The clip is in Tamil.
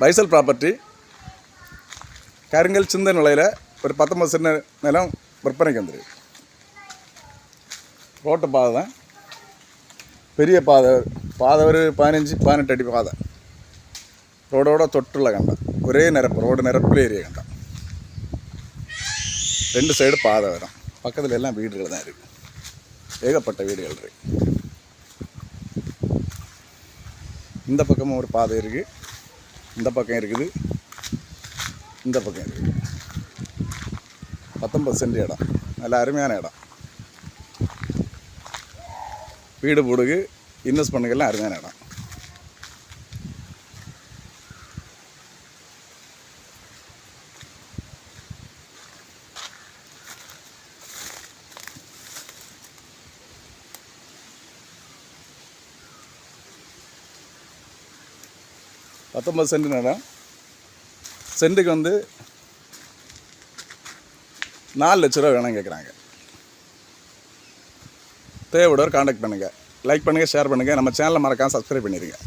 பைசல் ப்ராப்பர்ட்டி கருங்கல் சிந்த நிலையில் ஒரு பத்தொம்பது சென்ட் நிலம் விற்பனைக்கு வந்துருக்கு. ரோட்டு பாதை தான். பெரிய பாதை பாதை ஒரு பதினஞ்சு பதினெட்டு அடி பாதை. ரோடோட தொட்டுள்ள கண்டம் ஒரே நிரப்பு ரோடு நிரப்பில் ஏரியா கண்டம் ரெண்டு சைடு பாதை வரும். பக்கத்தில் எல்லாம் வீடுகள் தான் இருக்குது ஏகப்பட்ட வீடுகள் இருக்குது இந்த பக்கமும் ஒரு பாதை இருக்குது இந்த பக்கம் இருக்குது. இந்த பக்கம் இருக்குது. பத்தொம்பது சென்ட் இடம். நல்ல அருமையான இடம். வீடு போடுக்கு இன்வெஸ்ட் பண்ணுங்கெல்லாம் அருமையான இடம். பத்தொம்பது சென்ட் இடம் சென்ட்டுக்கு வந்து நாலு லட்ச ரூபா வேணும் கேட்குறாங்க தேவையோட காண்டாக்ட் பண்ணுங்கள் லைக் பண்ணுங்கள் ஷேர் பண்ணுங்கள் நம்ம சேனலை மறக்காமல் சப்ஸ்கிரைப் பண்ணிடுங்க